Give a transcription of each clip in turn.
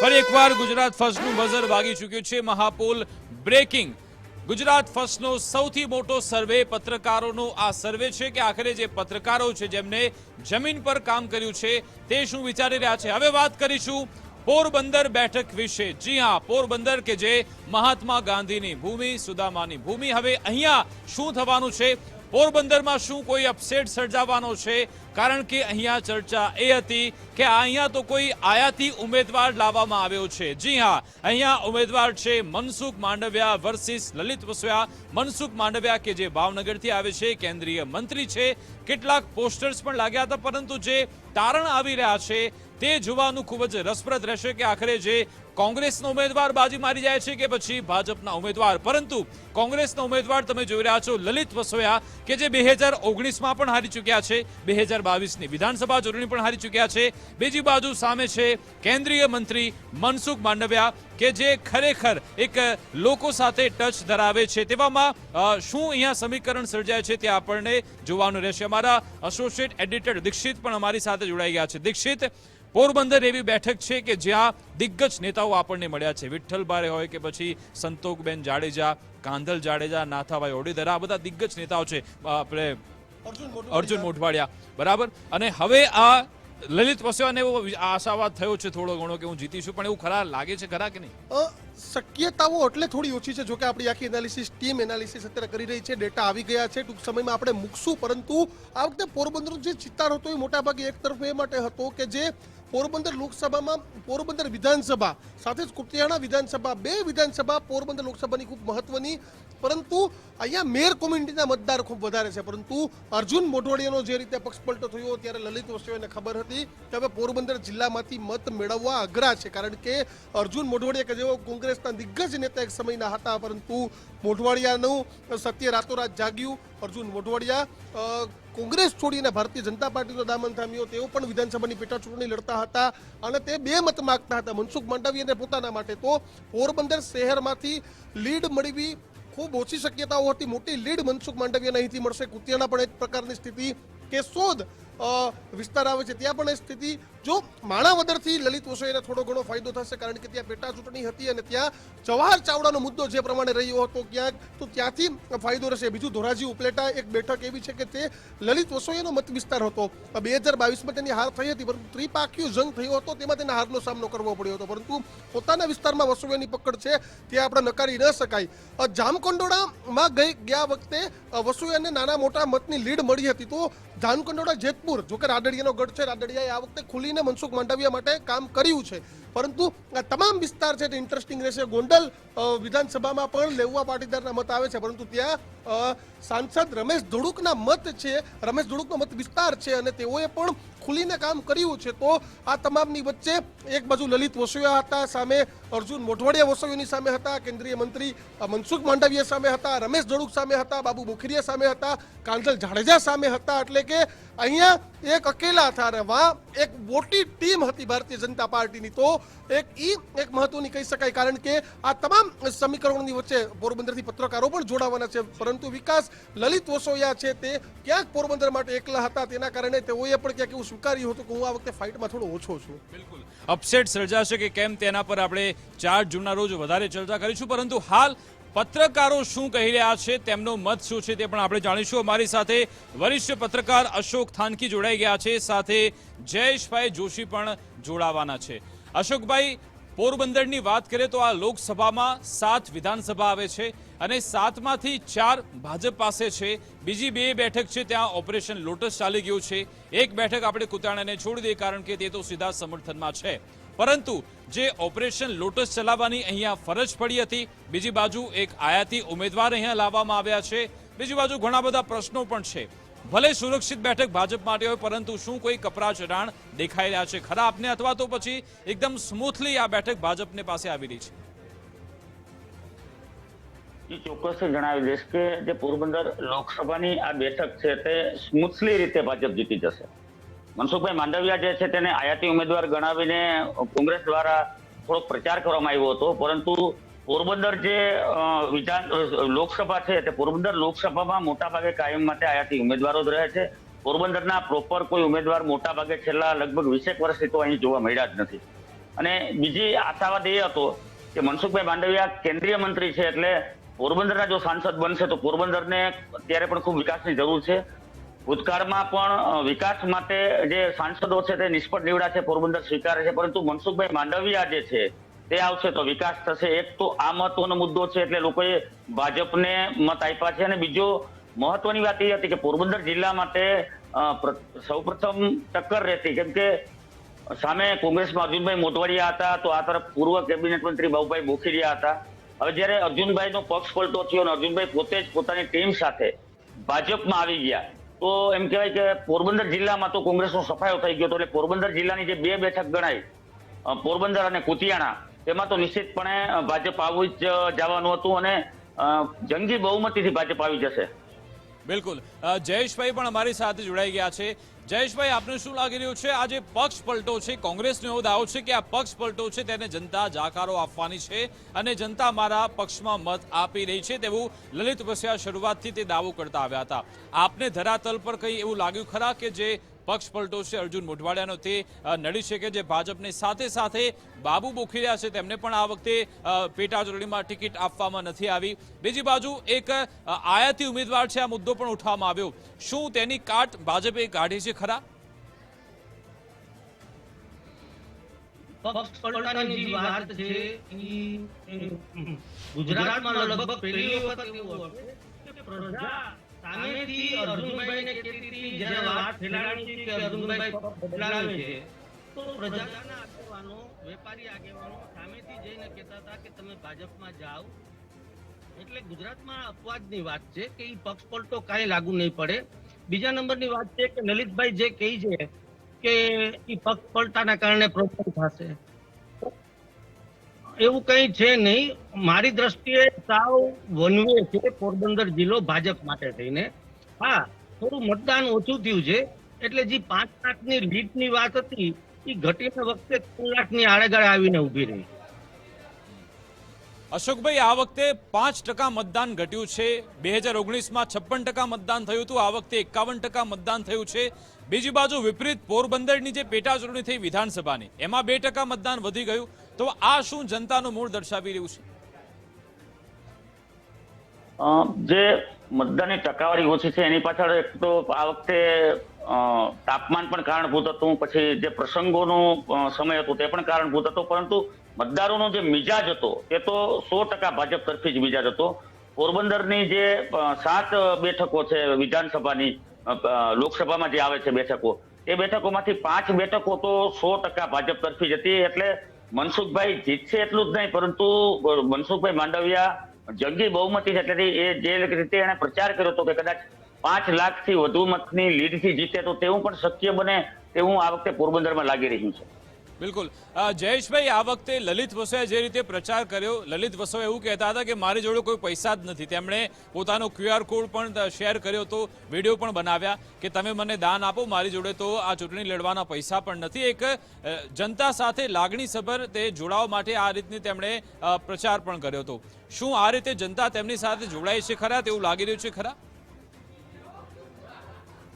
ફરી એકવાર ગુજરાત ફર્સ્ટનું બઝર વાગી ચૂક્યું છે મહાપોલ બ્રેકિંગ. ગુજરાત ફર્સ્ટનો સૌથી મોટો સર્વે પત્રકારોનો આ સર્વે છે કે આખરે જે પત્રકારો છે જેમને જમીન પર કામ કર્યું છે તે શું વિચારી રહ્યા છે? હવે વાત કરીશું પોરબંદર બેઠક વિશે. જી હા, પોરબંદર કે જે મહાત્મા ગાંધીની ભૂમિ, સુદામાની ભૂમિ. હવે અહીંયા શું થવાનું છે? પોરબંદરમાં શું કોઈ અપસેટ સર્જાવાનો છે? કારણ કે અહીંયા ચર્ચા એ હતી કે અહીંયા તો કોઈ આયાતી ઉમેદવાર લાવવામાં આવ્યો છે. જી હા, અહીંયા ઉમેદવાર છે મનસુખ માંડવિયા વર્સિસ લલિત વસોયા. મનસુખ માંડવિયા કે જે ભાવનગરથી આવે છે, કેન્દ્રીય મંત્રી છે. કેટલાક પોસ્ટર્સ પણ લાગ્યા હતા, પરંતુ જે તારણ આવી રહ્યા છે તે જોવાનું ખૂબ જ રસપ્રદ રહેશે કે આખરે જે કોંગ્રેસનો ઉમેદવાર બાજી મારી જાય છે કે પછી ભાજપના ઉમેદવાર. પરંતુ કોંગ્રેસના ઉમેદવાર તમે જોઈ રહ્યા છો લલિત વસોયા કે જે બે હજાર ઓગણીસમાં પણ હારી ચૂક્યા છે, બે હજાર બાવીસની વિધાનસભા ચૂંટણી પણ હારી ચૂક્યા છે. બીજી બાજુ સામે છે કેન્દ્રીય મંત્રી મનસુખ માંડવિયા કે જે ખરેખર એક લોકો સાથે ટચ ધરાવે છે. તેવામાં શું અહીંયા સમીકરણ સર્જાય છે તે આપણને જોવાનું રહેશે. અમારા એસોસિએટ એડિટર દીક્ષિત પણ અમારી સાથે જોડાઈ ગયા છે. દીક્ષિત પોરબંદર એવી બેઠક છે કે જ્યાં દિગ્ગજ નેતાઓ આપણને મળ્યા છે. વિઠ્ઠલ બારે હોય કે પછી સંતોકબેન જાડેજા કાંધલ જાડેજા નાથાભાઈ ઓડીધર આ બધા દિગ્ગજ નેતાઓ છે. આપણે અર્જુન મોઢવાડિયા. બરાબર? અને હવે આ લલિત વસવાને એવો આશાવાદ થયો છે થોડો ઘણો કે હું જીતીશું પણ એવું ખરા લાગે છે ખરા કે નહીં? શક્યતાઓ એટલે થોડી ઓછી છે. જોકે આપણી આખી એનાલિસિસ ટીમ એનાલિસિસ અત્યારે કરી રહી છે. ડેટા આવી ગયા છે. ટૂંક સમયમાં આપણે મૂકશું. પરંતુ આ વખતે પોરબંદરનો જે ચિત્તાર હતો એ મોટાભાગે એક તરફ એ માટે હતો કે જે પોરબંદર લોકસભામાં પોરબંદર વિધાનસભા સાથે જ કુતિયાણા વિધાનસભા, બે વિધાનસભા પોરબંદર લોકસભાની ખૂબ મહત્વની. પરંતુ અહીંયા મેયર કોમ્યુનિટીના મતદાર ખૂબ વધારે છે. પરંતુ અર્જુન મોઢવાડિયાનો જે રીતે પક્ષપલટો થયો ત્યારે લલિત વસ્તુઓને ખબર હતી કે હવે પોરબંદર જિલ્લામાંથી મત મેળવવા અઘરા છે. કારણ કે અર્જુન મોઢવાડિયા કે જેઓ કોંગ્રેસના દિગ્ગજ નેતા એક સમયના હતા પરંતુ મોઢવાડિયાનું સત્ય રાતોરાત જાગ્યું. અર્જુન મોઢવાડિયા કોંગ્રેસ છોડીને ભારતીય જનતા પાર્ટીનો દામન થામ્યો. તેઓ પણ વિધાનસભાની પેટા ચૂંટણી લડતા હતા અને તે બે મત માગતા હતા મનસુખ માંડવીયાને પોતાના માટે. તો પોરબંદર શહેરમાંથી લીડ મળવી ખૂબ ઓછી શક્યતાઓ હતી. મોટી લીડ મનસુખ માંડવીયાને અહીંથી મળશે. કુતિયાણા પણ એક પ્રકારની સ્થિતિ કેશોદ અ, વિસ્તાર આવે છે, ત્યાં પણ એ સ્થિતિ. જો માણાવદરથી લલિત વસોઈને થોડો ઘણો ફાયદો થશે, કારણ કે ત્યાં પેટા ચૂંટણી હતી અને ત્યાં જવાહર ચાવડાનો મુદ્દો જે પ્રમાણે રહ્યો હતો ક્યાંક, તો ત્યાંથી ફાયદો રહેશે. બીજું ધોરાજી ઉપલેટા એક બેઠક એવી છે કે તે લલિત વસોઈનો મત વિસ્તાર હતો. બે હજાર બાવીસમાં તેની હાર થઈ હતી, પરંતુ ત્રિપાખીયો જંગ થયો હતો, તેમાં તેને હારનો સામનો કરવો પડ્યો હતો. પરંતુ પોતાના વિસ્તારમાં વસોઈની પકડ છે, તે આપણે નકારી ન શકાય. જામકંડોળામાં ગઈ ગયા વખતે વસોઈને નાના મોટા મતની લીડ મળી હતી. તો જામકંડોળા જેતપુર જો કે રાદડિયાનો ગઢ છે, રાદડિયાએ આ વખતે ખુલીને મનસુખ માંડવિયા માટે કામ કર્યું છે. પરંતુ આ તમામ વિસ્તાર છે તે ઇન્ટરેસ્ટિંગ રહેશે. ગોંડલ વિધાનસભામાં પણ લેવા પાટીદારના મત આવે છે. પરંતુ ત્યાં સાંસદ રમેશ ધુડુકના મત છે, રમેશ ધુડુકનો મત વિસ્તાર છે અને તેઓએ પણ ખુલીને કામ કર્યું છે, તો આ તમામની વચ્ચે એક બાજુ લલિત વસોયા હતા, સામે અર્જુન મોઢવાડિયા વસોયાની સામે હતા, કેન્દ્રીય મંત્રી મનસુખ માંડવિયા સામે હતા, રમેશ જડુક સામે હતા, બાબુ બોખીરિયા સામે હતા કાંધલ જાડેજા સામે હતા, એટલે કે અહીંયા એક અકેલા હતા અને વા એક મોટી ટીમ હતી ભારતીય જનતા પાર્ટીની. તો એક ઈ એક મહત્વની કહી શકાય, કારણ કે આ તમામ સમીકરણોની વચ્ચે પોરબંદરથી પત્રકારો પણ જોડાવાના છે. પરંતુ વિકાસ લલિત વસોયા છે તે ક્યાંક પોરબંદર માટે એકલા હતા તેના કારણે તેઓએ પણ ક્યાંક એવું સ્વીકાર્યું હતું કે હું આ વખતે ફાઇટમાં થોડો ઓછો છું. બિલકુલ. અપસેટ સર્જાશે કે કેમ તેના પર આપણે ચાર જૂનના રોજ વધારે ચર્ચા કરીશું. પરંતુ હાલ પત્રકારો શું કહી રહ્યા છે, તેમનો મત શું છે તે પણ આપણે જાણીશું. અમારી સાથે વરિષ્ઠ પત્રકાર અશોક થાનકી જોડાઈ ગયા છે, સાથે જયેશભાઈ જોશી પણ જોડાવાના છે. અશોકભાઈ, પોરબંદરની વાત કરીએ તો આ લોકસભામાં સાત વિધાનસભા આવે છે અને સાતમાંથી ચાર ભાજપ પાસે છે. બીજી બે બેઠક છે, ત્યાં ઓપરેશન લોટસ ચાલી ગયું છે. એક બેઠક આપણે કુતાણાને છોડી દઈએ, કારણ કે તે તો સીધા સમર્થનમાં છે. પરંતુ જે ઓપરેશન લોટસ ચલાવવાની અહીંયા ફરજ પડી હતી, બીજી બાજુ એક આયાતી ઉમેદવાર અહીંયા લાવવામાં આવ્યા છે. બીજી બાજુ ઘણા બધા પ્રશ્નો પણ છે. ભલે સુરક્ષિત બેઠક ભાજપ માટે હોય, પરંતુ શું કોઈ કપરા ચઢાણ દેખાઈ રહ્યા છે? ખરા આપને અથવા તો પછી એકદમ સ્મૂથલી આ બેઠક ભાજપને પાસે આવી રહી છે? ચોક્કસ જણાવી દઈશ કે જે પોરબંદર લોકસભાની આ બેઠક છે, તે સ્મૂથલી રીતે ભાજપ જીતી જશે. મનસુખભાઈ માંડવિયા જે છે તેને આયાતી ઉમેદવાર ગણાવીને કોંગ્રેસ દ્વારા થોડોક પ્રચાર કરવામાં આવ્યો હતો, પરંતુ પોરબંદર જે વિધાન લોકસભા છે તે પોરબંદર લોકસભામાં મોટાભાગે કાયમ માટે આયાતી ઉમેદવારો જ રહે છે. પોરબંદરના પ્રોપર કોઈ ઉમેદવાર મોટાભાગે છેલ્લા લગભગ વીસેક વર્ષથી તો અહીં જોવા મળ્યા જ નથી. અને બીજી આશાવાદ એ હતો કે મનસુખભાઈ માંડવિયા કેન્દ્રીય મંત્રી છે એટલે પોરબંદરના જો સાંસદ બનશે તો પોરબંદરને અત્યારે પણ ખૂબ વિકાસની જરૂર છે. ભૂતકાળમાં પણ વિકાસ માટે જે સાંસદો છે તે નિષ્ફળ નીવડા છે, પોરબંદર સ્વીકારે છે, પરંતુ મનસુખભાઈ માંડવિયા જે છે, તે આવશે તો વિકાસ થશે. એક તો આ મહત્વનો મુદ્દો છે, એટલે લોકોએ ભાજપને મત આપ્યા છે. અને બીજો મહત્વની વાત એ હતી કે પોરબંદર જિલ્લા માટે સૌપ્રથમ ટક્કર રહેતી. કેમ કે સામે કોંગ્રેસમાં અર્જુનભાઈ મોટવાડિયા હતા, તો આ તરફ પૂર્વ કેબિનેટ મંત્રી બાબુભાઈ બોખીરિયા હતા. હવે જ્યારે અર્જુનભાઈનો પક્ષ પલટો થયો અને અર્જુનભાઈ પોતે જ પોતાની ટીમ સાથે ભાજપમાં આવી ગયા તો એમ કહેવાય કે પોરબંદર જિલ્લામાં તો કોંગ્રેસનો સફાયો થઈ ગયો હતો. એટલે પોરબંદર જિલ્લાની જે બે બેઠક ગણાય પોરબંદર અને કુતિયાણા, તેમાં તો નિશ્ચિતપણે ભાજપ આવું જ જવાનું હતું અને જંગી બહુમતીથી ભાજપ આવી જશે. બિલકુલ. જયેશભાઈ પણ અમારી સાથે જોડાઈ ગયા છે. જયેશભાઈ, આપને શું લાગી રહ્યું છે? આ જે પક્ષ પલટો છે. કોંગ્રેસનો એવો દાવો છે કે આ પક્ષ પલટો છે, તેને જનતા જાકારો આપવાની છે અને જનતા મારા પક્ષમાં મત આપી રહી છે તેવું લલિત વસિયા શરૂઆતથી તે દાવો કરતા આવ્યા હતા. આપને ધરાતલ પર કંઈ એવું લાગ્યું ખરા કે જે પક્ષ પલટો છે અર્જુન મોઢવાડિયાનો તે નડી છે કે જે ભાજપની સાથે સાથે બાબુ બોખીરિયા છે. તેમને પણ આ વખતે પેટાચૂંટણીમાં પેટા ચૂંટણીમાં ટિકિટ આપવામાં નથી આવી. બીજી બાજુ એક આયાતી ઉમેદવાર છે. આ મુદ્દો પણ ઉઠાવવામાં આવ્યો. શું તેની કાટ ભાજપે કાઢી છે ખરા? પક્ષ પલટાની વાત છે ગુજરાતમાં લગભગ પહેલી વખત એવું પ્રજા સામેથી અર્જુનભાઈને કહેતી હતી જ્યારે વાત ફેલાણી કે અર્જુનભાઈ છે. કે તમે વાત છે કે ઈ પક્ષ લાગુ નહીં પડે. બીજા નંબરની વાત છે કે લલિતભાઈ જે કહે છે કે ઈ પક્ષ પલટાના કારણે પ્રોબ્લેમ થશે. એવું કંઈ છે નહીં. મારી દ્રષ્ટિએ સાવ વનવે છે પોરબંદર જિલ્લો ભાજપ માટે થઈને. હા, થોડું મતદાન ઓછું થયું છે. એટલે જે પાંચ લાખની લીડની વાત હતી, એ ઘટીને વખતે ત્રણ લાખની આડેગાળે આવીને ઊભી રહી. અશોકભાઈ, આ વખતે પાંચ ટકા મતદાન ઘટ્યું છે. બે હજાર ઓગણીસમાં છપ્પન ટકા મતદાન થયું હતું. આ વખતે એકાવન ટકા મતદાન થયું છે. બીજી બાજુ વિપરીત પોરબંદરની જે પેટા ચૂંટણી થઈ વિધાનસભાની, એમાં બે ટકા મતદાન વધી ગયું. તો આ શું જનતાનું મૂળ દર્શાવી રહ્યું છે? જે મતદાનની ટકાવારી ઓછી છે, એની પાછળ એક તો આ વખતે તાપમાન પણ કારણભૂત હતું, પછી જે પ્રસંગોનો સમય હતો તે પણ કારણભૂત હતો, પરંતુ મતદારોનો જે મિજાજ હતો, એ તો સો ટકા ભાજપ તરફી જ મિજાજ હતો. પોરબંદરની જે સાત બેઠકો છે વિધાનસભાની લોકસભામાં જે આવે છે બેઠકો, એ બેઠકોમાંથી પાંચ બેઠકો તો સો ટકા ભાજપ તરફી જ હતી, એટલે મનસુખભાઈ જીતશે એટલું જ નહીં, પરંતુ મનસુખભાઈ માંડવિયા જંગી બહુમતી છે. એટલે એ જે રીતે એને પ્રચાર કર્યો હતો કે કદાચ પાંચ લાખથી વધુ મતની લીડથી જીતે તો તેવું પણ શક્ય બને તેવું આ વખતે પોરબંદરમાં લાગી રહ્યું છે. બિલકુલ. જયેશભાઈ, આ વખતે લલિત વસોએ જે રીતે પ્રચાર કર્યો, લલિત વસો એવું કહેતા હતા કે મારી જોડે કોઈ પૈસા જ નથી. તેમણે પોતાનો ક્યુઆર કોડ પણ શેર કર્યો હતો, વીડિયો પણ બનાવ્યા કે તમે મને દાન આપો, મારી જોડે તો આ ચૂંટણી લડવાના પૈસા પણ નથી. એક જનતા સાથે લાગણીસભર તે જોડાવા માટે આ રીતની તેમણે પ્રચાર પણ કર્યો હતો. શું આ રીતે જનતા તેમની સાથે જોડાય છે ખરા? તેવું લાગી રહ્યું છે ખરા?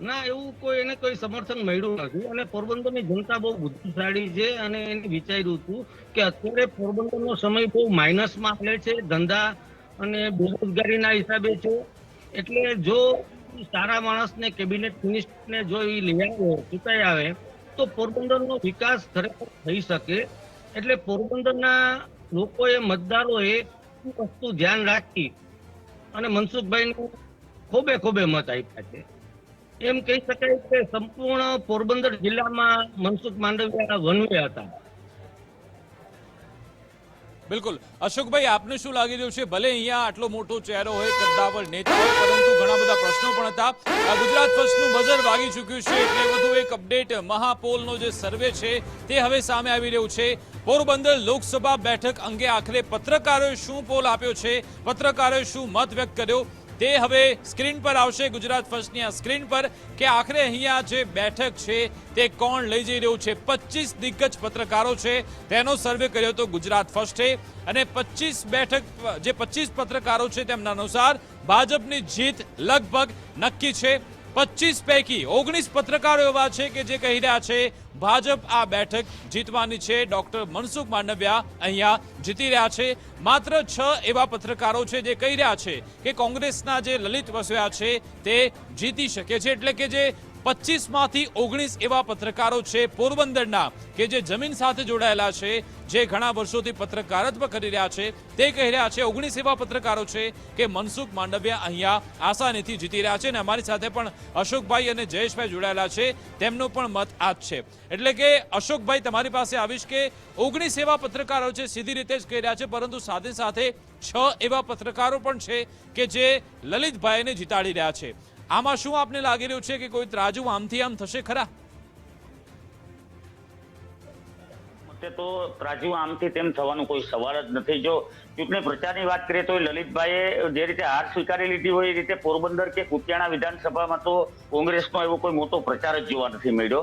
ના, એવું કોઈ એને કોઈ સમર્થન મળ્યું નથી. અને પોરબંદરની જનતા બહુ બુદ્ધિશાળી છે અને એને વિચાર્યું હતું કે અત્યારે પોરબંદરનો સમય બહુ માઇનસમાં આવે છે, ધંધા અને બેરોજગારીના હિસાબે છે. એટલે જો સારા માણસને કેબિનેટ મિનિસ્ટરને જો એ લઈ આવે, ચૂંટાઈ આવે, તો પોરબંદરનો વિકાસ ખરેખર થઈ શકે. એટલે પોરબંદરના લોકોએ, મતદારોએ વસ્તુ ધ્યાન રાખી. અને મનસુખભાઈને ખોબે ખોબે મત આપ્યા છે. એમ કહી શકાય કે સંપૂર્ણ પોરબંદર જિલ્લામાં મનસુખ માંડવિયા વનવે હતા. બિલકુલ. અશોકભાઈ, આપને શું લાગી રહ્યું છે? ભલે અહીંયા આટલો મોટો ચહેરો હોય, કદ્દાવર નેતા પરંતુ ઘણા બધા પ્રશ્નો પણ હતા. ગુજરાત ફર્સ્ટનું બજર વાગી ચૂક્યું છે, એટલે વધુ એક અપડેટ મહાપોલનો જે સર્વે છે, તે હવે સામે આવી રહ્યું છે. પોરબંદર લોકસભા બેઠક અંગે આખરે પત્રકારોએ શું પોલ આપ્યો છે? પત્રકારોએ શું મત વ્યક્ત કર્યો? તે હવે સ્ક્રીન પર આવશે ગુજરાત ફર્સ્ટની આ સ્ક્રીન પર કે આખરે અહીંયા જે બેઠક છે તે કોણ લઈ જઈ રહ્યું છે? પચીસ દિગ્ગજ પત્રકારો છે, તેનો સર્વે કર્યો હતો ગુજરાત ફર્સ્ટે અને પચીસ બેઠક જે પચીસ પત્રકારો છે તેમના અનુસાર ભાજપની જીત લગભગ નક્કી છે. પચીસ પૈકી ઓગણીસ પત્રકારો એવા છે કે જે કહી રહ્યા છે, ભાજપ આ બેઠક જીતવાની છે. ડોક્ટર મનસુખ માંડવિયા અહીંયા જીતી રહ્યા છે. માત્ર છ એવા પત્રકારો છે જે કહી રહ્યા છે કે કોંગ્રેસના જે લલિત વસોયા છે તે જીતી શકે છે. એટલે કે જે પચીસમાંથી ઓગણીસ એવા પત્રકારો છે પોરબંદરના કે જે જમીન સાથે જોડાયેલા છે, જે ઘણા વર્ષોથી પત્રકારત્વ કરી રહ્યા છે. તે કહી રહ્યા છે, ઓગણીસ એવા પત્રકારો છે કે મનસુખ માંડવિયા અહીંયા આસાનીથી જીતી રહ્યા છે અને અમારી સાથે પણ અશોકભાઈ અને જયેશભાઈ જોડાયેલા છે. તેમનો પણ મત આ જ છે. એટલે કે અશોકભાઈ, તમારી પાસે આવીશ કે ઓગણીસ એવા પત્રકારો છે, સીધી રીતે જ કહી રહ્યા છે, પરંતુ સાથે સાથે છ એવા પત્રકારો પણ છે કે જે લલિતભાઈને જીતાડી રહ્યા છે. આમાં શું આપને લાગી રહ્યું છે કે કોઈ ત્રાજુ આમથી આમ થશે ખરા? તો રાજુ આમથી તેમ થવાનું કોઈ સવાલ જ નથી. જો ચૂંટણી પ્રચારની વાત કરીએ તો લલિતભાઈએ જે રીતે હાર સ્વીકારી લીધી હોય એ રીતે પોરબંદર કે કુતિયાણા વિધાનસભામાં તો કોંગ્રેસનો એવો કોઈ મોટો પ્રચાર જ જોવા નથી મળ્યો.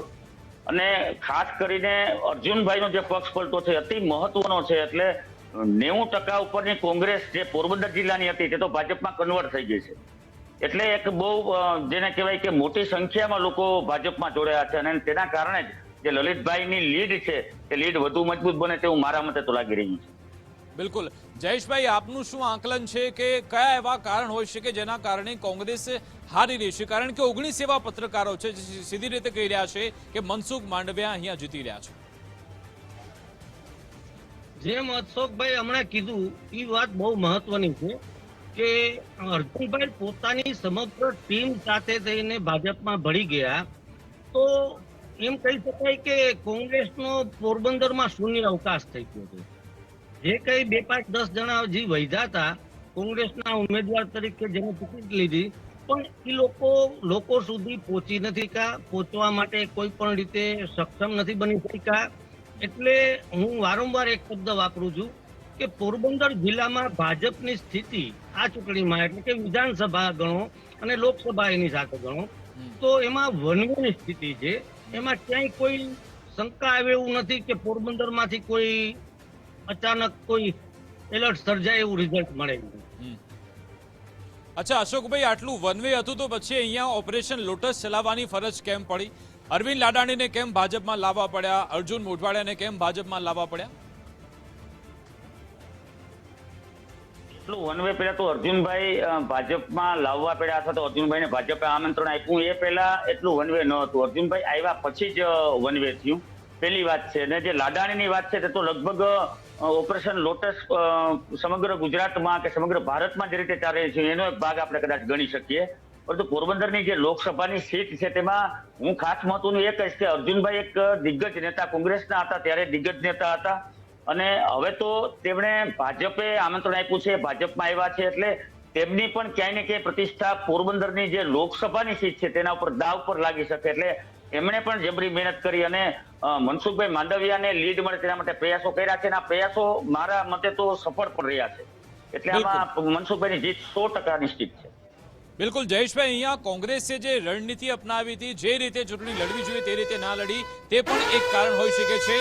અને ખાસ કરીને અર્જુનભાઈનો જે પક્ષ પલટો છે અતિ મહત્વનો છે એટલે નેવું ટકા ઉપરની કોંગ્રેસ જે પોરબંદર જિલ્લાની હતી તે તો ભાજપમાં કન્વર્ટ થઈ ગઈ છે. એટલે એક બહુ જેને કહેવાય કે મોટી સંખ્યામાં લોકો ભાજપમાં જોડાયા છે અને તેના કારણે જ જે લલિતભાઈની લીડ છે તે લીડ વધુ મજબૂત બને તેવું મારા મતે તો લાગી રહ્યું છે. બિલકુલ. જયેશભાઈ આપનું શું આકલન છે કે કયા એવા કારણ હોઈ શકે જેના કારણે કોંગ્રેસ હારી રહી છે? કારણ કે ઓગણીસ એવા પત્રકારો છે જે સીધી રીતે કહી રહ્યા છે કે મનસુખ માંડવિયા અહીંયા જીતી રહ્યા છે. જેમ અશોકભાઈ હમણાં કીધું એ વાત બહુ મહત્વની છે. કે અર્જુનભાઈ પોતાની સમગ્ર ટીમ સાથે થઈને ભાજપમાં ભળી ગયા, તો એમ કહી શકાય કે કોંગ્રેસનો પોરબંદરમાં શૂન્ય અવકાશ થઈ ગયો છે જે કઈ બે પાંચ દસ જણા જે વૈધા હતા, કોંગ્રેસના ઉમેદવાર તરીકે જેને ટિકિટ લીધી, પણ એ લોકો લોકો સુધી પહોંચી નથી કા પહોંચવા માટે કોઈ પણ રીતે સક્ષમ નથી બની શક્યા. એટલે હું વારંવાર એક શબ્દ વાપરું છું કે પોરબંદર જિલ્લામાં ભાજપની સ્થિતિ આ ચૂંટણીમાં એટલે કે વિધાનસભા ગણો અને લોકસભા એની સાથે ગણો તો એમાં વનવેની સ્થિતિ છે. એમાં ક્યાંય કોઈ શંકા આવે એવું નથી કે પોરબંદરમાંથી કોઈ અચાનક કોઈ એલર્ટ સર્જાય એવું રિઝલ્ટ મળે અચ્છા અશોકભાઈ આટલું વનવે હતું તો પછી અહીંયા ઓપરેશન લોટસ ચલાવવાની ફરજ કેમ પડી? અરવિંદ લાડાણીને કેમ ભાજપમાં લાવવા પડ્યા? અર્જુન મોઢવાડિયાને કેમ ભાજપમાં લાવવા પડ્યા? એટલું વન વે પહેલા તો અર્જુનભાઈ ભાજપમાં લાવવા પડ્યા અથવા તો અર્જુનભાઈને ભાજપે આમંત્રણ આપ્યું. એ પહેલા એટલું વન વે ન હતું. અર્જુનભાઈ આવ્યા પછી જ વન વે થયું. પહેલી વાત છે. અને જે લાડાણીની વાત છે તે તો લગભગ ઓપરેશન લોટસ સમગ્ર ગુજરાતમાં કે સમગ્ર ભારતમાં જે રીતે ચાલે છે એનો એક ભાગ આપણે કદાચ ગણી શકીએ. પરંતુ પોરબંદરની જે લોકસભાની સીટ છે તેમાં હું ખાસ મહત્વનું એ કહીશ કે અર્જુનભાઈ એક દિગ્ગજ નેતા કોંગ્રેસના હતા, ત્યારે દિગ્ગજ નેતા હતા. અને હવે તો તેમણે ભાજપે આમંત્રણ આપ્યું છે ભાજપમાં આવ્યા છે એટલે તેમની પણ ક્યાંય ને ક્યાંય પ્રતિષ્ઠા પોરબંદરની જે લોકસભાની સીટ છે તેના ઉપર દાવ પર લાગી શકે એટલે એમણે પણ જબરી મહેનત કરી અને મનસુખભાઈ માંડવિયાને લીડ મળે તેના માટે પ્રયાસો કર્યા છે અને આ પ્રયાસો મારા મતે તો સફળ પણ રહ્યા છે એટલે આમાં મનસુખભાઈની જીત સો ટકા નિશ્ચિત છે. બિલકુલ જયેશભાઈ અહીંયા કોંગ્રેસે જે રણનીતિ અપનાવી હતી જે રીતે ચૂંટણી લડવી જોઈએ તે રીતે ના લડી તે પણ એક કારણ હોઈ શકે છે.